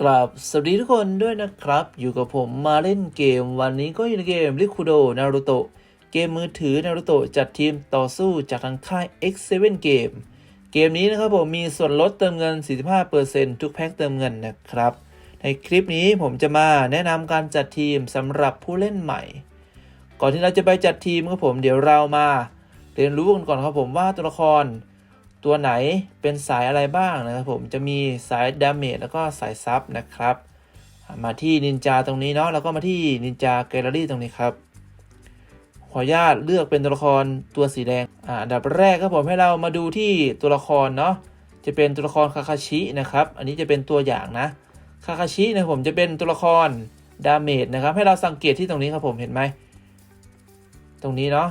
กราบสวัสดีทุกคนด้วยนะครับ อยู่กับผมมาเล่นเกม วันนี้ก็อยู่ในเกมริคุโดนารุโตะเกมมือถือนารุโตะจัดทีมต่อสู้จากทางค่าย X7 เกมเกมนี้นะครับผมมีส่วนลดเติมเงิน 45%ทุกแพ็คเติมเงินนะครับ ในคลิปนี้ผมจะมาแนะนำการจัดทีมสำหรับผู้เล่นใหม่ ก่อนที่เราจะไปจัดทีมครับผมเดี๋ยวเรามา เรียนรู้กันก่อนครับผมว่าตัวละคร ตัวไหนเป็นสายอะไรบ้างนะครับผมจะมีสายดาเมจแล้วก็สายซับนะครับ มาที่นินจาตรงนี้เนาะแล้วก็มาที่นินจาแกลเลอรี่ตรงนี้ครับ ขออนุญาตเลือกเป็นตัวละครตัวสีแดงอ่าอันดับแรกครับผมให้เรามาดูที่ตัวละครเนาะจะเป็นตัวละครคาคาชินะครับ อันนี้จะเป็นตัวอย่างนะคาคาชินะผมจะเป็นตัวละครดาเมจนะครับ ให้เราสังเกตที่ตรงนี้ครับผมเห็นไหมตรงนี้เนาะ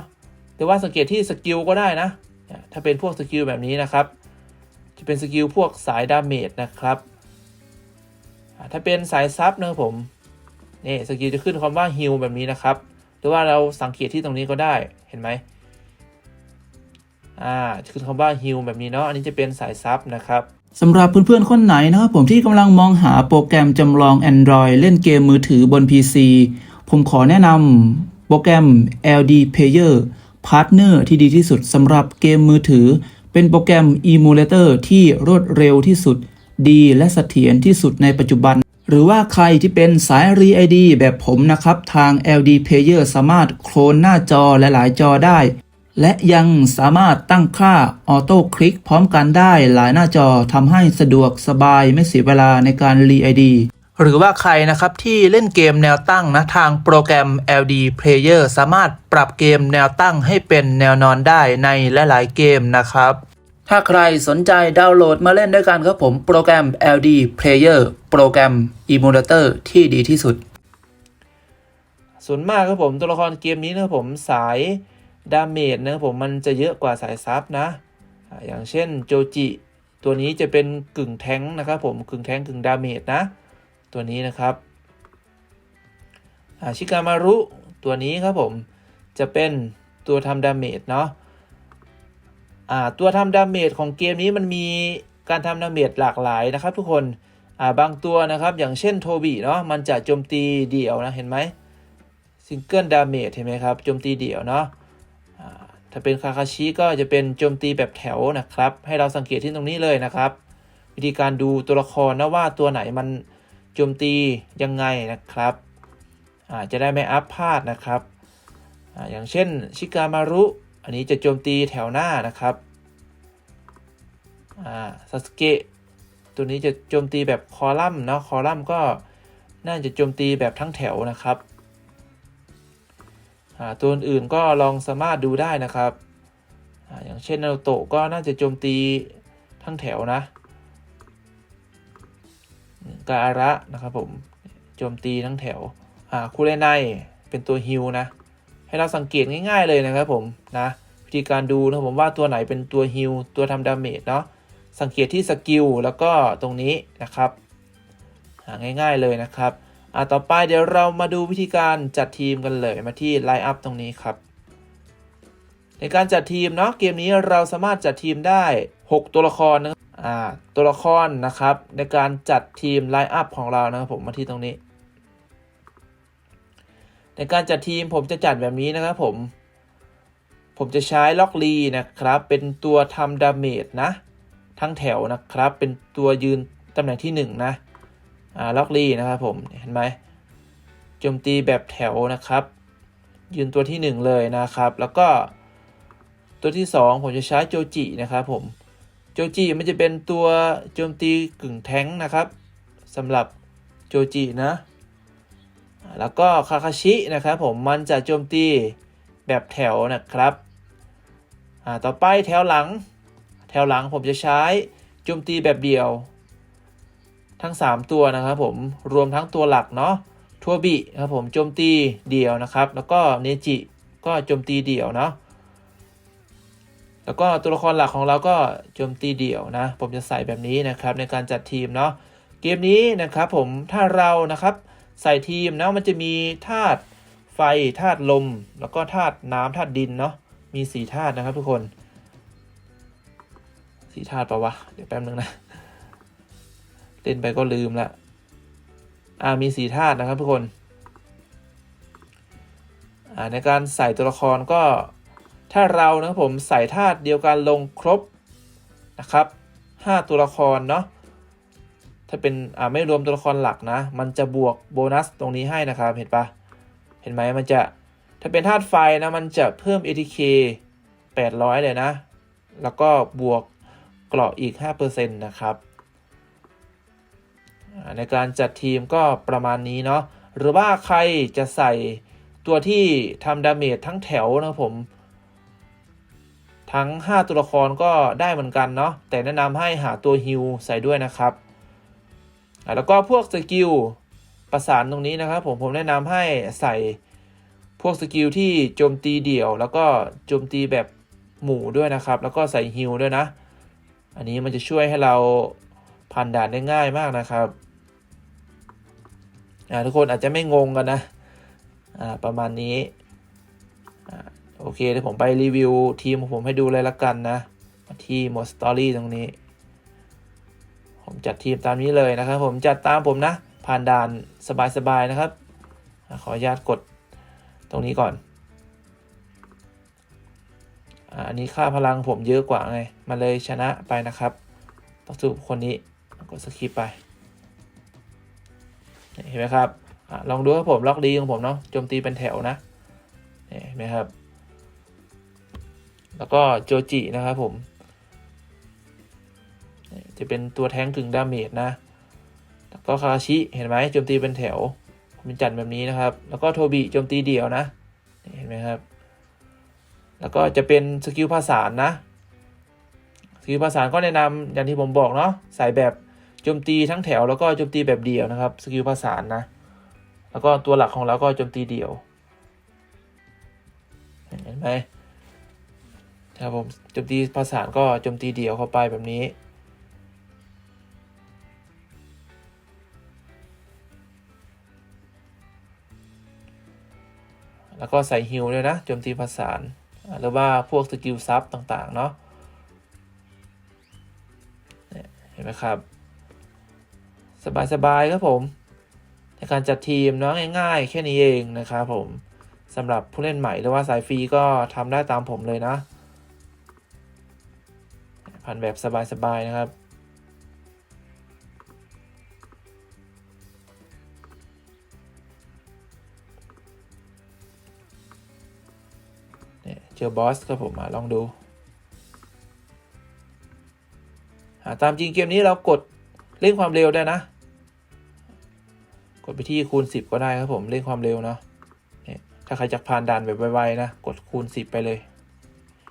หรือว่าสังเกตที่สกิลก็ได้นะ ถ้าเป็นพวกสกิลแบบนี้นะครับ จะเป็นสกิลพวกสายดาเมจนะครับ ถ้าเป็นสายซับนะครับผมนี่สกิลจะขึ้นคำว่าฮิลแบบนี้นะครับ หรือว่าเราสังเกตที่ตรงนี้ก็ได้เห็นไหมอ่าจะขึ้นคำว่าฮิลแบบนี้เนาะอันนี้จะเป็นสายซับนะครับสำหรับเพื่อนๆคนไหนนะครับผมที่กำลังมองหาโปรแกรมจำลอง Android เล่นเกมมือถือบน PC ผมขอแนะนำโปรแกรม LD Player Partner ที่ดีที่สุดสำหรับเกมมือถือ เป็นโปรแกรม Emulator ที่รวดเร็วที่สุด ดีและเสถียรที่สุดในปัจจุบัน หรือว่าใครที่เป็นสาย Re ID แบบผมนะครับ ทาง LD Player สามารถโคลนหน้าจอและหลายจอได้ และยังสามารถตั้งค่าออโต้คลิกพร้อมกันได้หลายหน้าจอทำให้สะดวกสบายไม่เสียเวลาในการรีไอดี หรือว่าใครนะครับที่เล่นเกมแนวตั้งนะทางโปรแกรม LD Player สามารถปรับเกมแนวตั้งให้เป็นแนวนอนได้ในหลายๆเกมนะครับ ถ้าใครสนใจดาวน์โหลดมาเล่นด้วยกันครับผมโปรแกรม LD Player โปรแกรม Emulator ที่ดีที่สุด ส่วนมากครับผมตัวละครเกมนี้นะครับผมสายดาเมจนะครับผมมันจะเยอะกว่าสายซับนะ อย่างเช่นโจจิตัวนี้จะเป็นกึ่งแทงนะครับผมกึ่งแทงกึ่งดาเมจนะ ตัวนี้นะครับอาชิกามารุตัวนี้ครับผมจะเป็นตัวทำดาเมจเนาะตัวทำดาเมจของเกมนี้มันมีการทำดาเมจหลากหลายนะครับ ทุกคนาบางตัวนะครับอย่างเช่นโทบิเนาะมันจะโจมตีเดี่ยวนะเห็นไหมซิงเกิลดาเมจเห็นไหมครับโจมตีเดี่ยวเนาะถ้าเป็นคาคาชิก็จะเป็นโจมตีแบบแถวนะครับ ให้เราสังเกตที่ตรงนี้เลยนะครับ วิธีการดูตัวละครนะว่าตัวไหนมัน โจมตียังไงนะครับอ่าจะได้ไม่อัพพลาดนะครับอาอย่างเช่นชิกามารุ อันนี้จะโจมตีแถวหน้านะครับอ่าซาสเกะตัวนี้จะโจมตีแบบคอลัมน์เนาะคอลัมน์ก็น่าจะโจมตีแบบทั้งแถวนะครับอ่าตัวอื่นก็ลองสามารถดูได้นะครับอาอย่างเช่นนาโตะก็น่าจะโจมตีทั้งแถวนะ กาอาระนะครับผมโจมตีทั้งแถวอ่าคูเรไนเป็นตัวฮิลนะ ให้เราสังเกตง่าย ๆเลยนะครับผมนะวิธีการดูนะครับผมว่าตัวไหนเป็นตัวฮิลตัวทำดาเมจเนาะสังเกตที่สกิลแล้วก็ตรงนี้นะครับอ่าง่ายๆเลยนะครับอ่าต่อไปเดี๋ยวเรามาดูวิธีการจัดทีมกันเลยมาที่ไลน์อัพตรงนี้ครับ ในการจัดทีมเนาะเกมนี้เราสามารถจัดทีมได้ 6 ตัวละครนะ ตัวละครนะครับ ในการจัดทีมไลน์อัพของเรานะครับผมมาที่ตรงนี้ ในการจัดทีมผมจะจัดแบบนี้นะครับผม ผมจะใช้ล็อกลีนะครับ เป็นตัวทำดาเมจนะ ทั้งแถวนะครับ เป็นตัวยืนตำแหน่งที่ 1 นะอ่าล็อกลีนะครับผมเห็นไหมโจมตีแบบแถวนะครับ ยืนตัวที่ 1 เลยนะครับ แล้วก็ตัวที่ 2 ผมจะใช้โจจินะครับผม โจจิมันจะเป็นตัวโจมตีกึ่งแท้งนะครับสำหรับโจจินะ แล้วก็คาคาชินะครับผมมันจะโจมตีแบบแถวนะครับต่อไปแถวหลัง แถวหลังผมจะใช้โจมตีแบบเดียว ทั้ง 3 ตัวนะครับผมรวมทั้งตัวหลักเนาะทัวบิครับผมโจมตีเดี่ยวนะครับ แล้วก็เนจิก็โจมตีเดี่ยวเนาะ แล้วก็ตัวละครหลักของเราก็โจมตีเดี่ยวนะ ผมจะใส่แบบนี้นะครับในการจัดทีมเนาะเกมนี้นะครับผมถ้าเรานะครับใส่ทีมนะมันจะมีธาตุไฟธาตุลม แล้วก็ธาตุน้ำธาตุดินเนาะมีสี่ธาตุนะครับทุกคนสี่ธาตุปะวะเดี๋ยวแป๊บนึงนะเล่นไปก็ลืมละอ่ามีสีธาตุนะครับทุกคนอ่าในการใส่ตัวละครก็ ถ้าเรานะครับผมใส่ธาตุเดียวกันลงครบนะครับ5ตัวละครเนาะถ้าเป็นอ่าไม่รวมตัวละครหลักนะ มันจะบวกโบนัสตรงนี้ให้นะครับเห็นปะเห็นไหมมันจะถ้าเป็นธาตุไฟนะมันจะเพิ่ม ATK 800 เลยนะ แล้วก็บวกเกราะอีก 5%นะครับในการจัดทีมก็ประมาณนี้เนาะหรือว่าใครจะใส่ตัวที่ทำดาเมจทั้งแถวนะผม ทั้ง 5 ตัวละครก็ได้เหมือนกันเนาะแต่แนะนำให้หาตัวฮิลใส่ด้วยนะครับ แล้วก็พวกสกิลประสานตรงนี้นะครับ ผมผมแนะนำให้ใส่พวกสกิลที่โจมตีเดี่ยว แล้วก็โจมตีแบบหมู่ด้วยนะครับ แล้วก็ใส่ฮิลด้วยนะ อันนี้มันจะช่วยให้เราผ่านด่านได้ง่ายมากนะครับทุกคนอาจจะไม่งงกันนะประมาณนี้ โอเคเดี๋ยวผมไปรีวิวทีมของผมให้ดูเลยละกันนะ ที่หมดสตอรี่ตรงนี้ ผมจัดทีมตามนี้เลยนะครับ ผมจัดตามผมนะ ผ่านด่านสบายๆนะครับ ขออนุญาตกดตรงนี้ก่อนอันนี้ค่าพลังผมเยอะกว่าไงมันเลยชนะไปนะครับต้อสู้คนนี้กดสคิปไป เห็นไหมครับอลองดูครับผมล็อกดีของผมเนาะโจมตีเป็นแถวนะเห็นไหมครับ แล้วก็โจจินะครับผม จะเป็นตัวแท้งกึ่งดาเมจนะ แล้วก็คาชิเห็นไหมโจมตีเป็นแถวผมจัดแบบนี้นะครับ แล้วก็โทบิโจมตีเดี่ยวนะ เห็นไหมครับ แล้วก็จะเป็นสกิลภาษานนะสกิลภาษานก็แนะนำอย่างที่ผมบอกเนาะใส่แบบโจมตีทั้งแถวแล้วก็โจมตีแบบเดี่ยวนะครับสกิลภาษานนะแล้วก็ตัวหลักของเราก็โจมตีเดี่ยว เห็นไหม ครับผมโจมตีภาษานก็โจมตีเดี่ยวเข้าไปแบบนี้ แล้วก็ใส่ฮิลด้วยนะโจมตีภาษานหรือว่าพวกสกิลซับต่างๆ เนาะเนี่ยเห็นไหมครับ สบายๆครับผม ในการจัดทีมเนาะง่ายๆ แค่นี้เองนะครับผมสำหรับผู้เล่นใหม่หรือว่าสายฟรีก็ทำได้ตามผมเลยนะ ผ่านแบบสบายๆนะครับ เนี่ยเจอบอสครับผมมาลองดูอ่าตามจริงเกมนี้เรากดเร่งความเร็วได้นะ กดไปที่คูณ 10 ก็ได้ครับผมเร่งความเร็วเนาะนี่ถ้าใครจะผ่านด่านแบบไวๆนะ กดคูณ 10 ไปเลย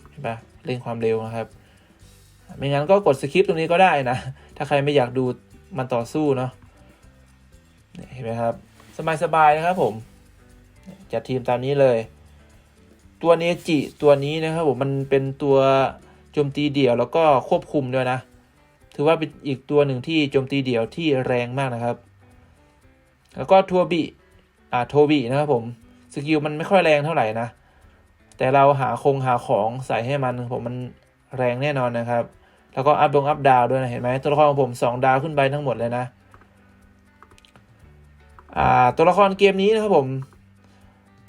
เห็นปะเร่งความเร็วนะครับ ไม่งั้นก็กดสคริปต์ตรงนี้ก็ได้นะ ถ้าใครไม่อยากดูมันต่อสู้เนาะเนี่ยเห็นไหมครับ สบายๆนะครับผม จัดทีมตามนี้เลย ตัวเนจิตัวนี้นะครับผมมันเป็นตัวโจมตีเดี่ยวแล้วก็ควบคุมด้วยนะ ถือว่าเป็นอีกตัวหนึ่งที่โจมตีเดี่ยวที่แรงมากนะครับ แล้วก็ทัวบิอ่าโทบินะครับผมสกิลมันไม่ค่อยแรงเท่าไหร่นะ แต่เราหาคงหาของใส่ให้มันผมมันแรงแน่นอนนะครับ แล้วก็อัพดงอัพดาวด้วยนะ เห็นไหมตัวละครของผม 2 ดาวขึ้นไปทั้งหมดเลยนะ อ่า ตัวละครเกมนี้นะครับผม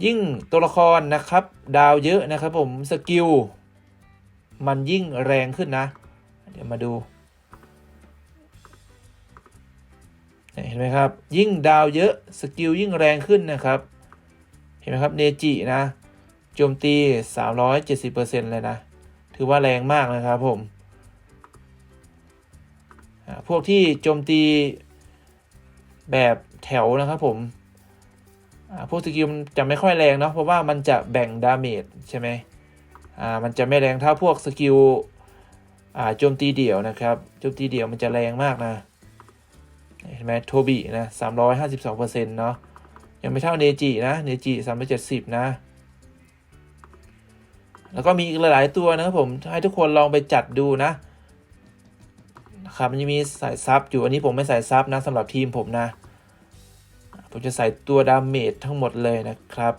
ยิ่งตัวละครนะครับ ดาวเยอะนะครับผม สกิล มันยิ่งแรงขึ้นนะ เดี๋ยวมาดู เห็นไหมครับ ยิ่งดาวเยอะ สกิลยิ่งแรงขึ้นนะครับ เห็นไหมครับ เนจินะ โจมตี 370%เลยนะ ถือว่าแรงมากนะครับผม พวกที่โจมตีแบบแถวนะครับผมพวกสกิลจะไม่ค่อยแรงเนาะเพราะว่ามันจะแบ่งดาเมจใช่ไหมอ่ามันจะไม่แรงเท่าพวกสกิลโจมตีเดี่ยวนะครับโจมตีเดี่ยวมันจะแรงมากนะเห็นไหมโทบินะสามร้อยห้าสิบสองเปอร์เซ็นต์เนาะยังไม่เท่าเนจินะเนจิสามร้อยเจ็ดสิบนะ แล้วก็มีอีกหลาย ๆ ตัวนะครับผมให้ทุกคนลองไปจัดดูนะ นะครับมันจะมีสายซับอยู่อันนี้ผมไม่ใส่ซับนะสำหรับทีมผมนะ ผมจะใส่ตัวดาเมจทั้งหมดเลยนะครับ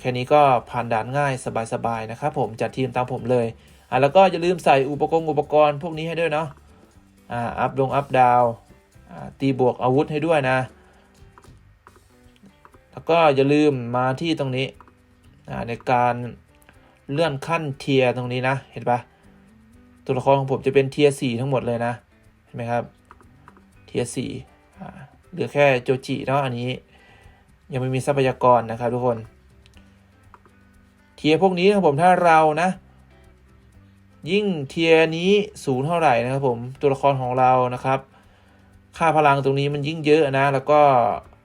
แค่นี้ก็ผ่านด่านง่ายสบายๆนะครับผมจัดทีมตามผมเลยอ่าแล้วก็อย่าลืมใส่อุปกรณ์อุปกรณ์พวกนี้ให้ด้วยเนาะอ่าอัพดงอัพดาวตีบวกอาวุธให้ด้วยนะ แล้วก็อย่าลืมมาที่ตรงนี้ในการเลื่อนขั้นเทียร์ตรงนี้นะเห็นปะ ตัวละครของผมจะเป็นเทียสี่ทั้งหมดเลยนะ เห็นไหมครับ เทียสี่เหลือแค่โจจิเนาะอันนี้ ยังไม่มีทรัพยากรนะครับทุกคน เทียพวกนี้ครับผมถ้าเรานะ ยิ่งเทียนี้สูงเท่าไหร่นะครับผมตัวละครของเรานะครับ ค่าพลังตรงนี้มันยิ่งเยอะนะ แล้วก็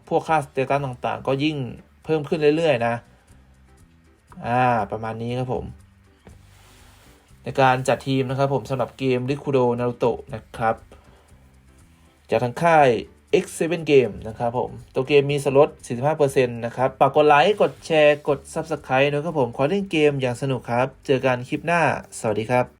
พวกค่าสเตตัสต่างๆ ก็ยิ่งเพิ่มขึ้นเรื่อยๆนะ อ่าประมาณนี้ครับผม ในการจัดทีมนะครับผมสำหรับเกมริคูโดนารุโตะนะครับ จากทางค่าย X7 Game นะครับผม ตัวเกมมีสล็อต45%นะครับฝากกดไลค์ กดแชร์ กด Subscribe นะครับผม ขอเล่นเกมอย่างสนุกครับ เจอกันคลิปหน้า สวัสดีครับ